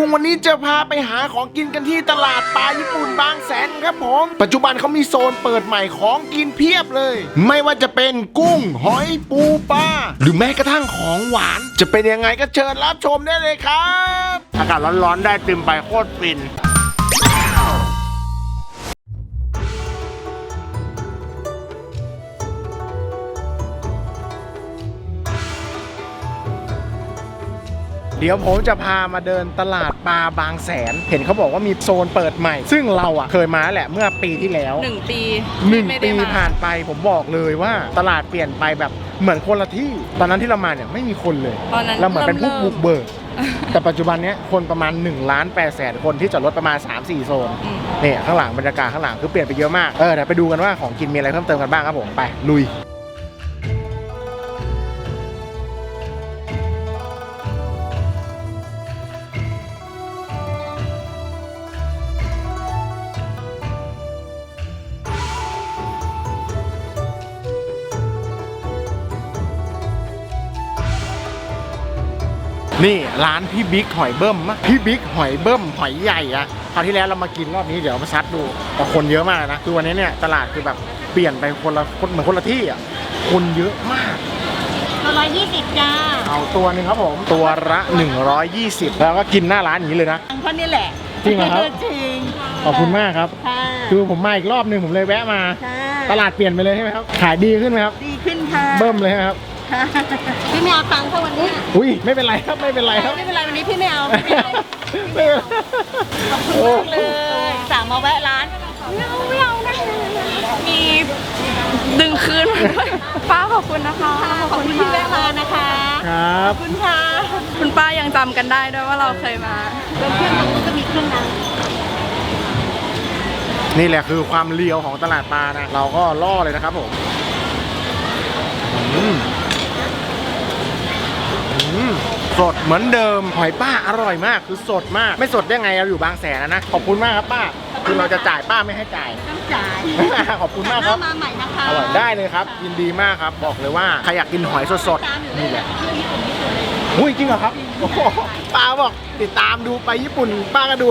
บุงวันนี้จะพาไปหาของกินกันที่ตลาดปลาญี่ปุ่นบางแสนครับผม ปัจจุบันเขามีโซนเปิดใหม่ของกินเพียบเลย ไม่ว่าจะเป็นกุ้ง หอยปูปลาหรือแม้กระทั่งของหวาน จะเป็นยังไงก็เชิญรับชมได้เลยครับ อากาศร้อนๆได้ติมไปโคตรฟิน เดี๋ยวผมจะพามาเดินตลาดปลาบางแสน เห็นเขาบอกว่ามีโซนเปิดใหม่ ซึ่งเราอะเคยมาแหละเมื่อปีที่แล้วหนึ่งปีหนึ่งไม่ปีได้มาผ่านไปผมบอกเลยว่าตลาดเปลี่ยนไปแบบเหมือนคนละที่ ตอนนั้นที่เรามาเนี่ยไม่มีคนเลยตอนนั้นเราเหมือนเป็นผู้ริ่มบุกเบิกแต่ปัจจุบันเนี้ยคนประมาณ1ล้าน8แสนคนที่จอดรถประมาณ 3-4 โซนอืมเนี่ยข้างหลังบรรยากาศข้างหลังคือเปลี่ยนไปเยอะมากเออเดี๋ยวไปดูกันว่าของกินมีอะไรเพิ่มเติมกันบ้างครับผมไปลุย นี่ร้านพี่บิ๊กหอยเบิ้มมะพี่บิ๊กหอยเบิ้มหอยใหญ่อะคราวที่แล้วเรามากินรอบนี้เดี๋ยวมาซัดดูแต่คนเยอะมากนะคือวันนี้เนี่ยตลาดคือแบบเปลี่ยนไปคนละคนเหมือนคนละที่อะคนเยอะมากตัวร้อยยี่สิบจ้าเอาตัวหนึ่งครับผมตัวละ 120 แล้วก็กินหน้าร้านอย่างนี้เลยนะทางคนนี่แหละจริงเหรอครับจริงขอบคุณมากครับค่ะคือผมมาอีกรอบหนึ่งผมเลยแวะมาค่ะตลาดเปลี่ยนไปเลยใช่ไหมครับขายดีขึ้นไหมครับดีขึ้นค่ะเบิ้มเลยใช่ไหมครับค่ะ พี่ไม่เอาตังค์เท่าวันนี้อุ้ยไม่เป็นไรครับไม่เป็นไรครับ ไม่เป็นไรวันนี้พี่ไม่เอาไม่เป็นไรไม่เป็นไรขอบคุณมากเลยสั่งมาแวะร้านไม่เอาไม่เอานะมีดึงคืนมาด้วยป้าขอบคุณนะคะขอบคุณที่แวะมานะคะครับขอบคุณค่ะคุณป้ายังจำกันได้ด้วยว่าเราเคยมาแล้วเครื่องตรงนู้นก็มีเครื่องน้ำนี่แหละคือความเลียวของตลาดปลานะ เราก็ล่อเลยนะครับผมอืมอืม สดเหมือนเดิมหอยป้าอร่อยมากคือสดมาก ไม่สดได้ไงเราอยู่บางแสนนะนะขอบคุณมากครับป้า คือเราจะจ่ายป้าไม่ให้จ่ายต้องจ่ายขอบคุณมากหคน้ารับมาใหม่นะคะอร่อยได้เลยครับ ยินดีมากครับ บอกเลยว่าใครอยากกินหอยสดๆนี่แหละอุ้ยจริงเหรอครับโอ้โหป้าบอกติดตามดูไปญี่ปุ่นป้าก็ดู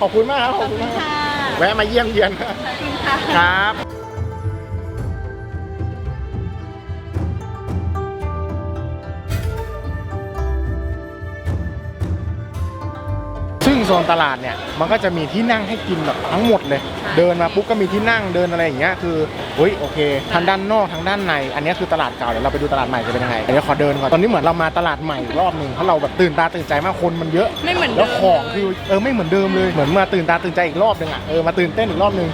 ขอบคุณมากครับขอบคุณมากครับค่ะแวะมาเยี่ยมเยียนขอบคุณค่ะครับ โซนตลาดเนี่ยมันก็จะมีที่นั่งให้กินแบบทั้งหมดเลย เดินมาปุ๊บก็มีที่นั่งเดินอะไรอย่างเงี้ยคือเฮ้ยโอเคทางด้านนอกทางด้านใน อันนี้คือตลาดเก่าเดี๋ยวเราไปดูตลาดใหม่จะเป็นยังไงเดี๋ยวขอเดินก่อนตอนนี้เหมือนเรามาตลาดใหม่อีกรอบหนึ่งเพราะเราแบบตื่นตาตื่นใจมากคนมันเยอะไม่เหมือนแล้วของคือเออไม่เหมือนเดิมเลยเหมือนมาตื่นตาตื่นใจอีกรอบหนึ่งอะเออมาตื่นเต้นอีกรอบหนึ่ง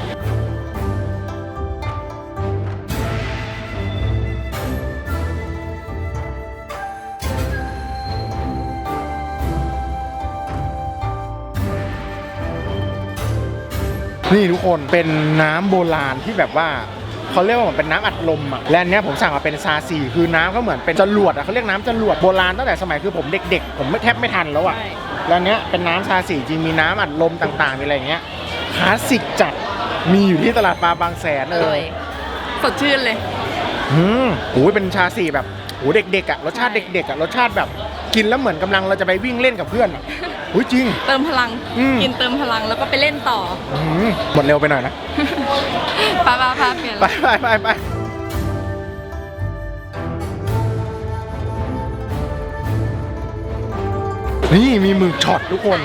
นี่ทุกคนเป็นน้ำโบราณที่แบบว่าเขาเรียกว่าเหมือนเป็นน้ำอัดลมอะและอันเนี้ยผมสั่งมาเป็นซาซีคือน้ำก็เหมือนเป็นจรวดอะเขาเรียกน้ำจรวดโบราณตั้งแต่สมัยคือผมเด็กๆ ผมไม่แทบไม่ทันแล้วอะใช่แล้วอันเนี้ยเป็นน้ำซาซีจริงมีน้ำอัดลมต่างๆมีอะไรอย่างเงี้ยคลาสสิกจัดมีอยู่ที่ตลาดปลาบางแสนอเอร่ออยสดชื่นเลยอืมโอ้ยเป็นชาซีแบบโอ้เด็กๆอะรสชาติเด็กๆอะรสชาติแบบกินแล้วเหมือนกำลังเราจะไปวิ่งเล่นกับเพื่อนอะ อุ้ยจริง เติมพลัง อืม กินเติมพลังแล้วก็ไปเล่นต่ออืมหมดเร็วไปหน่อยนะ ป้าป้าป้าเปลี่ยนไปไปไปไปนี่มีหมึกช็อตทุกคน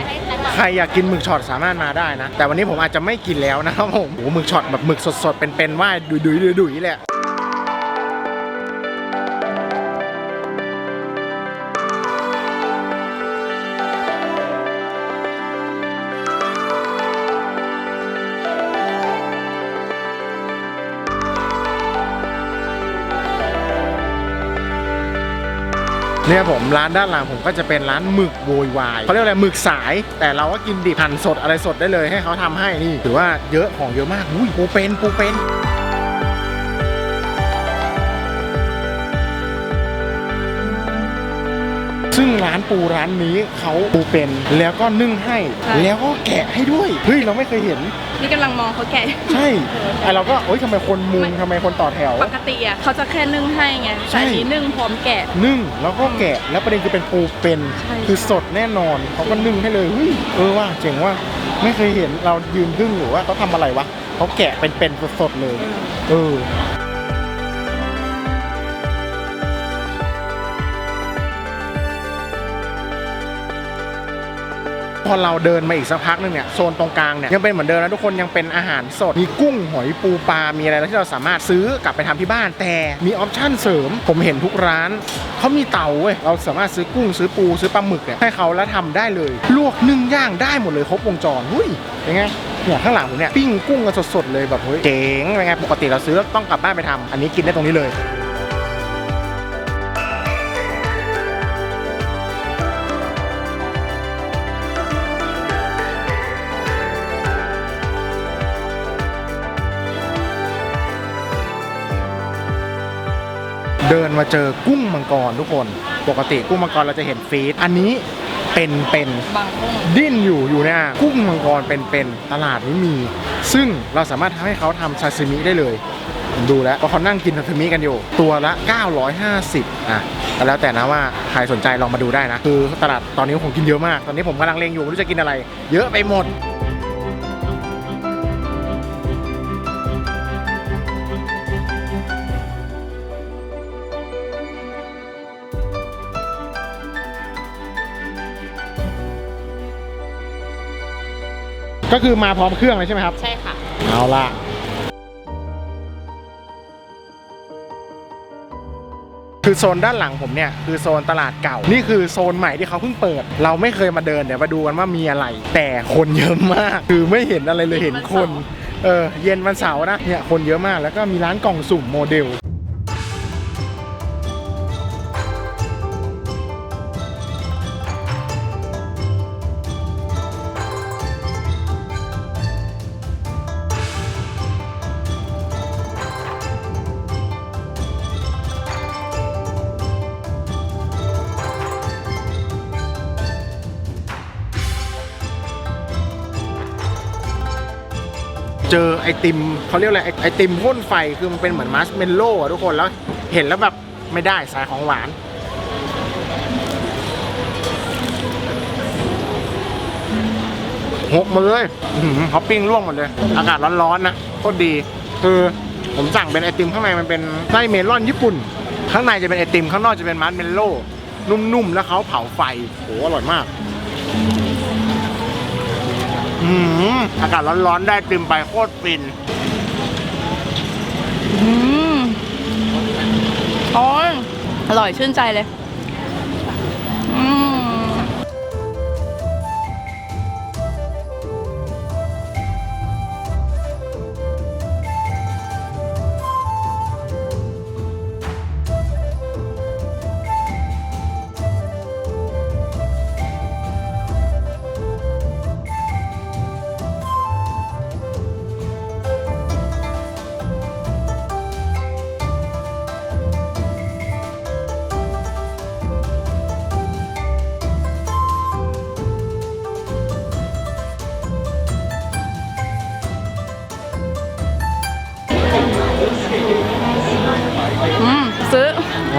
ใครอยากกินหมึกช็อตสามารถมาได้นะ แต่วันนี้ผมอาจจะไม่กินแล้วนะครับผมโอ้โหหมึกช็อตแบบหมึกสดๆ เป็นๆว่ายดุยดุยดุยดุยๆเลยอะ เนี่ยผมร้านด้านหลังผมก็จะเป็นร้านหมึกโวยวายเขาเรียกอะไรหมึกสาย แต่เราก็กินดิบหั่นสดอะไรสดได้เลยให้เขาทำให้นี่ถือว่าเยอะของเยอะมากอุ้ยปูเป็นปูเป็นซซึ่งร้านปูร้านนี้เขาปูเป็นแล้วก็นึ่งให้ แล้วก็แกะให้ด้วยเฮ้ยเราไม่เคยเห็น นี่กำลังมองเขาแกะใช่ไอเราก็เอ้ยทำไมคนมุงทำไมคนต่อแถว ปกติอะเขาจะแค่นึ่งให้ไงใช่ แต่อันนี้นึ่งพร้อมแกะ นึ่งแล้วก็แกะแล้วประเด็นคือเป็นปูเป็นใช่ คือสดแน่นอนเขาก็นึ่งให้เลยเฮ้ยเออว่าเจ๋งว่าไม่เคยเห็นเรายืนดึงอยู่ว่าเขาทำอะไรวะเขาแกะเป็นเป็นสดๆเลย เออ พอเราเดินมาอีกสักพักหนึงเนี่ยโซนตรงกลางเนี่ยยังเป็นเหมือนเดิมนะทุกคนยังเป็นอาหารสดมีกุ้งหอยปูปลา มีอะไรที่เราสามารถซื้อกลับไปทำที่บ้าน แต่มีออปชั่นเสริม ผมเห็นทุกร้านเขามีเตาเว้ยเราสามารถซื้อกุ้งซื้อปูซื้อปลาหมึกเนี่ยให้เขาแล้วทำได้เลย ลวกนึ่งย่างได้หมดเลยครบวงจรหุ้ยยังไงเนี่ยข้างหลังผมเนี่ยปิ้งกุ้งกันสดๆเลยแบบเฮ้ยเจ๋งเป็นไงปกติเราซื้อต้องกลับบ้านไปทำอันนี้กินได้ตรงนี้เลย เดินมาเจอกุ้งมังกรทุกคน ปกติกุ้งมังกรเราจะเห็นฟีดอันนี้เป็นเป็นบางกุ้งดิ้นอยู่อยู่เนี่ยกุ้งมังกรเป็นเป็นตลาดนี้มี ซึ่งเราสามารถทำให้เขาทำซาซิมิได้เลยผมดูแล้วเพราะเขานั่งกินซาซิมิกันอยู่ ตัวละ 950อะแต่แล้วแต่นะว่าใครสนใจลองมาดูได้นะ คือตลาดตอนนี้ผมกินเยอะมาก ตอนนี้ผมกำลังเลงอยู่ไม่รู้จะกินอะไร เยอะไปหมด ก็คือมาพร้อมเครื่องเลยใช่ไหมครับ ใช่ค่ะ เอาล่ะคือโซนด้านหลังผมเนี่ยคือโซนตลาดเก่า นี่คือโซนใหม่ที่เขาเพิ่งเปิด เราไม่เคยมาเดินเดี๋ยวมาดูกันว่ามีอะไร แต่คนเยอะมาก คือไม่เห็นอะไรเลยเห็นคน เออเย็นวันเสาร์นะเนี่ยคนเยอะมากแล้วก็มีร้านกล่องสุ่มโมเดล เจอไอติมเขาเรียกอะไรไอติมพ่นไฟคือมันเป็นเหมือนมัสเมลโล่อะทุกคนแล้วเห็นแล้วแบบไม่ได้สายของหวาน หกมาเลยฮอปปิ้งร่วงหมดเลย อากาศร้อนๆนะโคตรดีคือผมสั่งเป็นไอติมข้างในมันเป็นไส้เมลอนญี่ปุ่น ข้างในจะเป็นไอติมข้างนอกจะเป็นมัสเมลโล่นุ่มๆแล้วเขาเผาไฟโหอร่อยมาก อืมอากาศร้อนๆได้ติมไปโคตรฟินอืมโอ้ยอร่อยชื่นใจเลย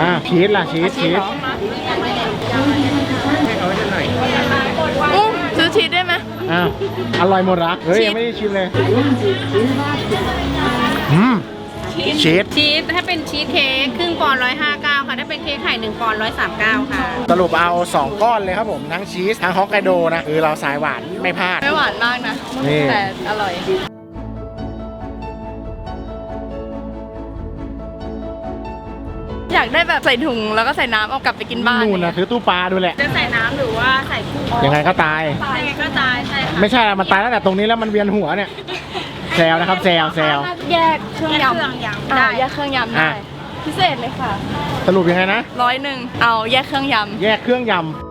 อ่าชีสล่ะชีสชีสอืมซื้อชีสได้ไหมอ้าวอร่อยหมดละเฮ้ยชีสยังไม่ได้ชิมเลยอืมชีสชีสถ้าเป็นชีสเค้กครึ่งปอนด์ร้อยห้าเก้าค่ะ ถ้าเป็นเค้กไข่หนึ่งปอนด์ร้อยสามเก้าค่ะ สรุปเอา2ก้อนเลยครับผมทั้งชีสทั้งฮอกไกโดนะ คือเราสายหวานไม่พลาด ไม่หวานมากนะนี่แต่อร่อย อยากได้แบบใส่ถุงแล้วก็ใส่น้ำเอากลับไปกินบ้านนู่นนะซื้อตู้ปลาดูแหละจะใส่น้ำหรือว่าใส่กุ้งยังไงก็ตายยังไงก็ตายใช่ค่ะไม่ใช่อะมันตายตั้งแต่ตรงนี้แล้วมันเวียนหัวเนี่ยแซวนะครับแซวแซวแยกเครื่องแยกยำเครื่องยำอ่าได้แยกเครื่องยำได้อะพิเศษเลยค่ะ สรุปยังไงนะร้อยหนึ่งเอาแยกเครื่องยำแยกเครื่องยำ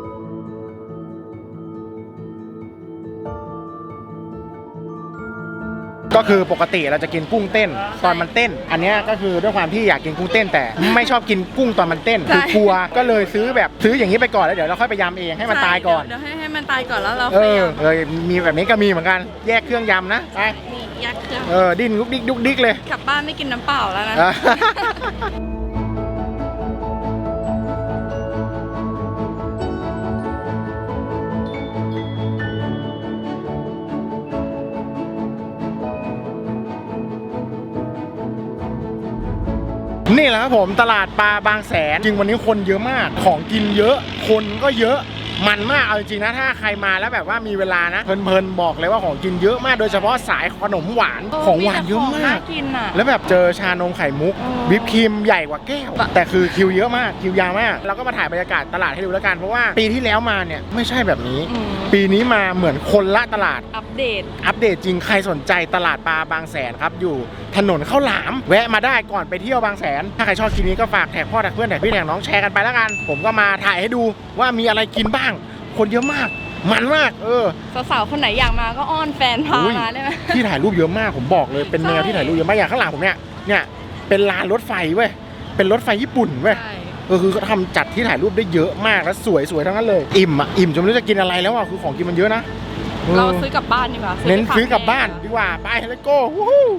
ก็คือปกติเราจะกินกุ้งเต้นตอนมันเต้น อันเนี้ยก็คือด้วยความที่อยากกินกุ้งเต้น แต่ไม่ชอบกินกุ้งตอนมันเต้นคือกลัวก็เลยซื้อแบบซื้ออย่างนี้ไปก่อนแล้วเดี๋ยวเราค่อยไปยำเองให้มันตายก่อนเดี๋ยวให้ให้มันตายก่อนแล้วเราเอค่อยอยเออมีแบบนี้ก็มีเหมือนกันแยกเครื่องยำนะไปำนี่ยัดเครื่องเออดิ้นลุกดิกดุกดิกเลยกลับบ้านไม่กินน้ำเปล่าแล้วนะ นี่แหละครับผมตลาดปลาบางแสนจริงวันนี้คนเยอะมากของกินเยอะ คนก็เยอะ มันมากเอาจริงๆนะถ้าใครมาแล้วแบบว่ามีเวลานะเพลินๆบอกเลยว่าของกินเยอะมากโดยเฉพาะสายขนมหวานของหวานเยอะมากน่กินอะ แล้วแบบเจอชานมไข่มุกอ๋อวิปครีมใหญ่กว่าแก้ว แต่คือคิวเยอะมากคิวยาวมากเราก็มาถ่ายบรรยากาศตลาดให้ดูแล้วกันเพราะว่าปีที่แล้วมาเนี่ยไม่ใช่แบบนี้อืมปีนี้มาเหมือนคนละตลาดอัปเดต อัปเดตจริงใครสนใจตลาดปลาบางแสนครับอยู่ถนนข้าวหลาม แวะมาได้ก่อนไปเที่ยวบางแสน ถ้าใครชอบคลิปนี้ก็ฝากแท็กพ่อแท็กเพื่อนแท็กพี่แท็กน้องแชร์กันไปแล้วกัน ผมก็มาถ่ายให้ดูว่ามีอะไรกินบ้าง คนเยอะมาก มันมาก เออ สาวๆคนไหนอยากมาก็อ้อนแฟนพาอุ้ยมาได้ไหม ที่ถ่ายรูปเยอะมากผมบอกเลยเป็นแนวที่ถ่ายรูปเยอะมากอย่างข้างหลังผมเนี่ยเนี่ยเป็นลานรถไฟเว้ยเป็นรถไฟญี่ปุ่นเว้ยใช่เออคือเขาทำจัดที่ถ่ายรูปได้เยอะมากและสวยสวยทั้งนั้นเลยอิ่มอะอิ่มจนไม่รู้จะกินอะไรแล้วอะคือของกินมันเยอะนะเราซื้อกลับบ้านดีกว่าเน้นไปฝซื้อกลับบ้านแม่ดีกว่าไป let's go วู้ฮู้